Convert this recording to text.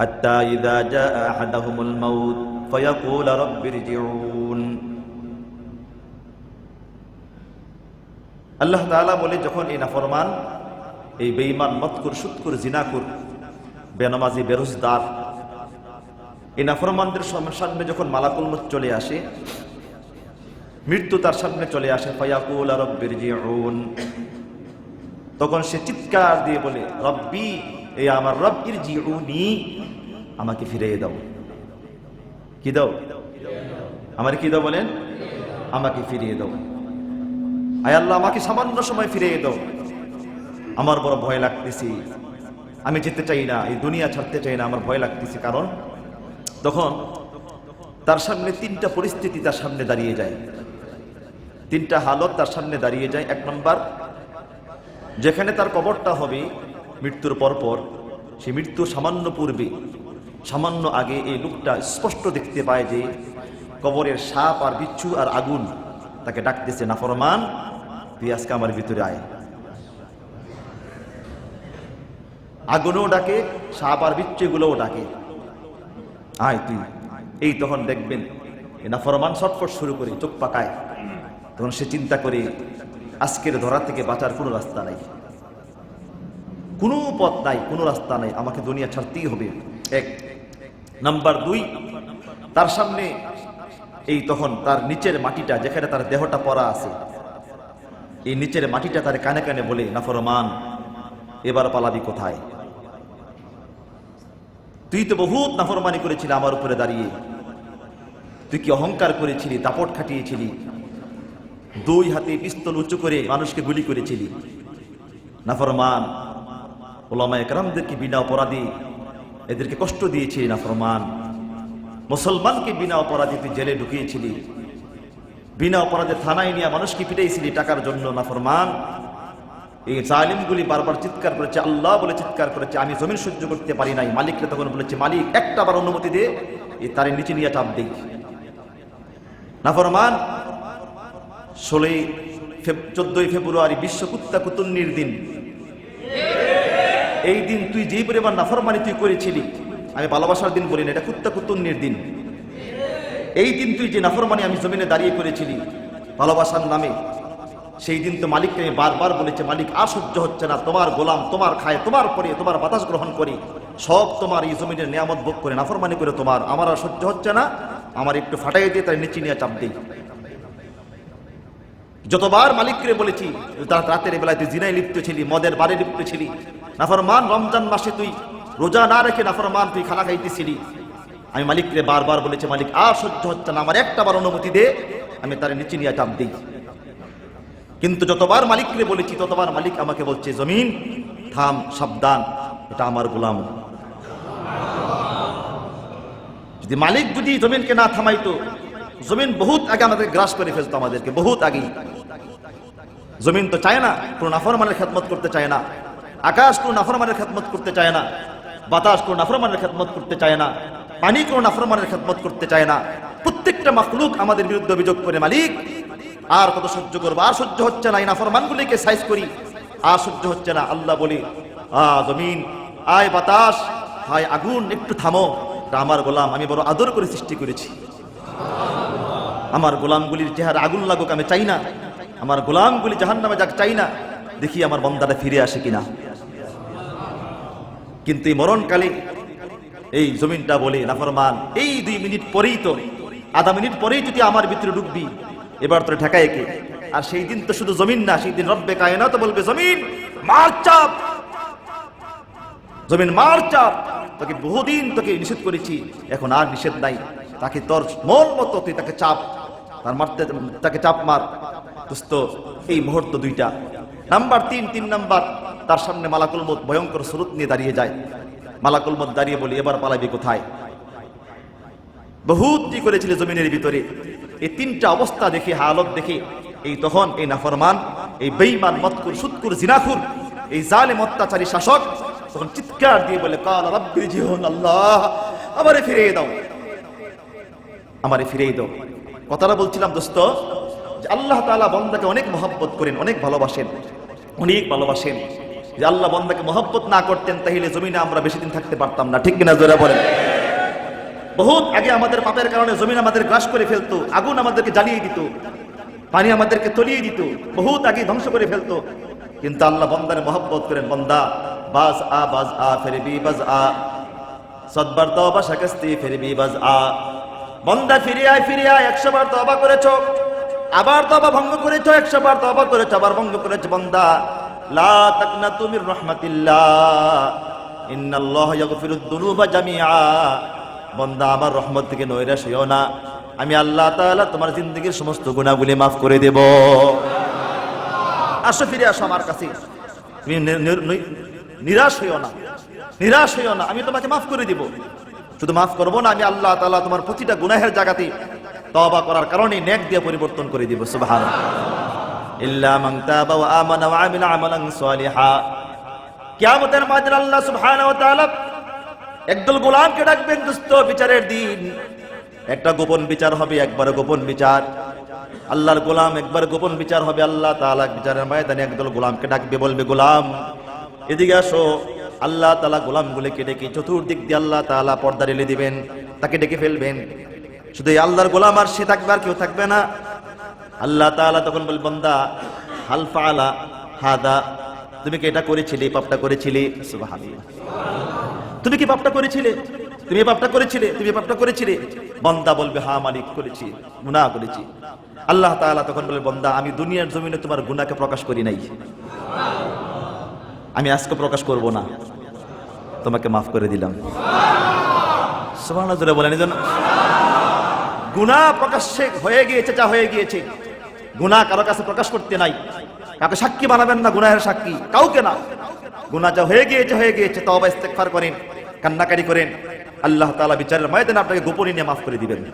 حتى إذا جاء أحدهم الموت فيقول رب ارجعون আল্লাহ তাআলা বলে যখন এই নাফরমান এই বেঈমান মতকুর সুৎকুর জিনাকুর বেনামাজি বেরোজদার এই নাফরমানদের সাম- সামনে যখন মালাকুল মত চলে আসে মৃত্যু তার সামনে চলে আসে ফায়াকুল রব্বির জিউন তখন সে চিৎকার দিয়ে বলে রব্বি এই আমার রব্বির জিউনি আমাকে ফিরিয়ে দাও। কি দাও? আমার কি দাও বলেন? আমাকে ফিরিয়ে দাও। আয় আল্লাহ, আমাকে সামান্য সময় ফিরিয়ে দাও। আমার বড় ভয় লাগতেছি। আমি যেতে চাই না, এই দুনিয়া ছাড়তে চাই না, আমার ভয় লাগতেছে। কারণ তখন তার সামনে তিনটা পরিস্থিতি তার সামনে দাঁড়িয়ে যায়। তিনটা হালত তার সামনে দাঁড়িয়ে যায়। এক নম্বর, যেখানে তার কবরটা হবে মৃত্যুর পরপর, সে মৃত্যুর সামান্য পূর্বে সামান্য আগে এই লোকটা স্পষ্ট দেখতে পায় যে কবরের সাপ আর বিচ্ছু আর আগুন তাকে ডাকতেছে নাফরমান, তুই আজকে আমার ভিতরে আয়। আগুনও ডাকে, সাপ আর বিচ্ছু এগুলোও ডাকে। আয় তুই। এই তখন দেখবেন নাফরমান ছটফট শুরু করে চোখ পাকায়। তখন সে চিন্তা করে, আজকের ধরা থেকে বাঁচার কোনো রাস্তা নাই। কোনো পথ নাই, কোনো রাস্তা নাই, আমাকে দুনিয়া ছাড়তেই হবে। এক নাম্বার দুই, তার সামনে এই তখন তার নিচের মাটিটা যেখানে তার দেহটা পরা আছে, এই নিচের মাটিটা তার কানে কানে বলে, নাফরমান, এবার পালাবি কোথায়? তুই তো বহুত নাফরমানি করেছিলি আমার উপরে দাঁড়িয়ে। তুই কি অহংকার করেছিলি, দাপট খাটিয়েছিলি? দুই হাতে পিস্তল উঁচু করে মানুষকে গুলি করেছিলি। নাফরমান ওলামা একরামদেরকে বিনা অপরাধী এদেরকে কষ্ট দিয়েছিলি না নাফরমান মুসলমানকে বিনা অপরাধী তুই জেলে ঢুকিয়েছিলি। বিনা অপরাধে থানায় নিয়ে মানুষকে পিটাইছিলি টাকার জন্য নাফরমান এই জালিমগুলি বারবার চিৎকার করেছে, আল্লাহ বলে চিৎকার করেছে, আমি জমিন সহ্য করতে পারি নাই। মালিককে তখন বলেছে, মালিক একটা বার অনুমতি দে এই তারে নিচে নিয়ে চাপ দেই নাফরমান ষোলোই চোদ্দই ফেব্রুয়ারি বিশ্ব কুত্তা কুতুন্নির দিন। এই দিন তুই যেই পরিমাণ নাফরমানি তুই করেছিলি, আমি ভালোবাসার দিন বলি না এটা কুত্তা কুতুন্নির দিন। এই দিন তুই যে নাফরমানি আমি জমিনে দাঁড়িয়ে করেছিলি, ভালোবাসার নামে, সেই দিন তো মালিককে আমি বারবার বলেছে, মালিক আর সহ্য হচ্ছে না, তোমার গোলাম, তোমার খায়, তোমার পরে, তোমার বাতাস গ্রহণ করি, সব তোমার এই জমিনের নিয়ামত ভোগ করে, নাফরমানি করে তোমার, আমার আর সহ্য হচ্ছে না, আমার একটু ফাটাই দিয়ে তার নিচে নিয়ে চাপ দিই। যতবার মালিককে বলেছি তার রাতের বেলায় তুই জিনায় লিপ্ত ছিলি, মদের বারে লিপ্ত ছিলি নাফরমান, রমজান মাসে তুই রোজা না রেখে নাফরমান তুই খানা খাইতেছিলি। আমি মালিককে বারবার বলেছি, মালিক আর সহ্য হচ্ছে না, আমার একটা বার অনুমতি দে, আমি তার নিচে নিয়ে চাপ দিই। কিন্তু যতবার মালিককে বলেছি, ততবার মালিক আমাকে বলছে, জমিন, থাম, সাবধান, এটা আমার গোলাম। যদি মালিক যদি জমিনকে না থামাইতো, জমিন বহুত আগে আমাদের গ্রাস করে ফেলতো আমাদেরকে, বহুত আগেই। জমিন তো চায় না, কোনো নাফরমানের খেদমত করতে চায় না। আকাশ কোনো নাফরমানের খেদমত করতে চায় না, বাতাস কোনো নাফরমানের খেদমত করতে চায় না, পানি কোনো নাফরমানের খেদমত করতে চায় না। প্রত্যেকটা মাখলুক আমাদের বিরুদ্ধে অভিযোগ করে, মালিক, আর কত সহ্য করব? আর সহ্য হচ্ছে না, এই নাফরমানগুলিকে সাইজ করি। আর সহ্য হচ্ছে না, আল্লাহ বলি, আ, জমিন, আয় বাতাস হায় আগুন, একটু থামো। আমার গোলাম, আমি বড় আদর করে সৃষ্টি করেছি। আমার গোলামগুলির চেহারা আগুন লাগুক, আমি চাই না। আমার গোলামগুলি জাহান নামে যাক, চাই না। দেখি আমার বন্দাটা ফিরে আসে কিনা। কিন্তু এই মরণকালে এই জমিনটা বলে, নাফরমান, এই দুই মিনিট পরেই তো, আধা মিনিট পরেই যদি আমার ভিতরে ঢুকবি, এবার তোর ঠেকায় কে? আর সেই দিন তো শুধু জমিন না, সেই দিন রব্বে কায়না তো বলবে, জমিন, মার চাপ! জমিন মার চাপ! তোকে বহুদিন তোকে নিষেধ করেছি, এখন আর নিষেধ নাই। তাকে তোর মন মতো তুই তাকে চাপ, তার মারতে, তাকে চাপ মার। দোস্ত, এই মুহূর্ত দুইটা। নাম্বার তিন তিন নাম্বার, তার সামনে মালাকুল মত ভয়ঙ্কর স্রোত নিয়ে দাঁড়িয়ে যায়। মালাকুল মত দাঁড়িয়ে বলি, এবার পালাবি কোথায়? বহুত কি করেছিল জমিনের ভিতরে। এই তিনটা অবস্থা দেখে, হালত দেখে, এই তখন, এই নাফরমান, এই বেইমান মতকুর সুৎকুর জিনাকুর এই জালেম, অত্যাচারী শাসক, তখন চিৎকার দিয়ে বলে, কাল রব্বির জীবন আল্লাহ, আমারে ফিরিয়ে দাও, আমারে ফিরিয়ে দাও। কথাটা বলছিলাম, দোস্ত আল্লাহ তাআলা বন্দাকে অনেক মহব্বত করেন, অনেক ভালোবাসেন। অনেক ভালোবাসেন। যে আল্লাহ বন্দাকে মহব্বত না করতেন, তাহলে জমিনে আমরা বেশি দিন থাকতে পারতাম না। ঠিক কিনা জোরা বলেন? বহুত আগে আমাদের পাপের কারণে জমিন আমাদের গ্রাস করে ফেলতো, আগুন আমাদেরকে জ্বালিয়ে দিত, পানি আমাদেরকে তলিয়ে দিত, বহুত আগে ধ্বংস করে ফেলতো। কিন্তু আল্লাহ বন্দারে মহব্বত করেন, বন্দা বাজ আ বাজ আ, ফেরবি বাজ আ। সদবার তবা শাকাস্তি ফিরবি বাজ আ। বন্দা ফিরে আয় ফিরে আয়, একশো বার তবা করেছ। আবার তবা ভঙ্গ করেছ একশো বার তবা করেছ, আবার ভঙ্গ করেছ, বন্দা। লা তাকনা তুমি রহমাতিল্লাহ। ইন্নাল্লাহ ইয়াগফিরুদ দুনুবা জামিআ। বন্দা, আমার রহমত থেকে নৈরাশ হইও না। আমি আল্লাহ তাআলা তোমার জিন্দগির সমস্ত গুনাহগুলি মাফ করে দেব। আসো, ফিরে আসো আমার কাছে। তুমি নিরাশ হইও না। নিরাশ হইও না। আমি তোমাকে মাফ করে দিব। শুধু মাফ করব না, আমি আল্লাহ তাআলা তোমার প্রতিটা গুনাহের জায়গাতে তওবা করার কারণে নেক দিয়ে পরিবর্তন করে দিব তাবা সালিহা। কিয়ামতের মাঝে আল্লাহ সুবহানাহু ওয়া তাআলা একদল গোলামকে ডাকবেন, দুস্থ বিচারের দিন। একটা গোপন বিচার হবে, একবার গোপন বিচার। আল্লাহর গোলাম, একবার গোপন বিচার হবে, আল্লাহ তাআলা বিচারের ময়দানে একদল গোলামকে ডাকবে, বলবে, গোলাম, এদিকে আসো। আল্লাহ তাআলা গোলামগুলিকে ডেকে চতুর্দিক দিয়ে আল্লাহ তাআলা পর্দা ঢেলে দিবেন, তাকে ডেকে ফেলবেন। শুধু এই আল্লাহর গোলাম আর সে থাকবে আর কেউ থাকবে না। আল্লাহ তাআলা তখন বল, বন্দা, হাল ফাআলা হাদা। তুমি কি এটা করেছিলে? এই পাপটা করেছিলে? তুমি কি পাপটা করেছিলে? তুমি এই পাপটা করেছিলে? তুমি এই পাপটা করেছিলে? বন্দা বলবে হা মালিক, করেছি, গুনাহ করেছি। আল্লাহ তাআলা তখন বলে, বন্দা, আমি দুনিয়ার জমিনে তোমার গুনাহকে প্রকাশ করি নাই। আমি আজকে প্রকাশ করব না। তোমাকে মাফ করে দিলাম। জোরে বলেন এজন্য গুনাহ প্রকাশ্যে হয়ে গিয়েছে, যা হয়ে গিয়েছে। গুণা কারও কাছে প্রকাশ করতে নাই। কাউকে সাক্ষী বানাবেন না গুনাহের সাক্ষী। কাউকে না। গুণা যা হয়ে গিয়েছে হয়ে গিয়েছে তবা ইস্তেকফার করেন কান্নাকাটি করেন। আল্লাহ তাআলা বিচারের ময়দানে আপনাকে গোপনে নিয়ে মাফ করে দিবেন।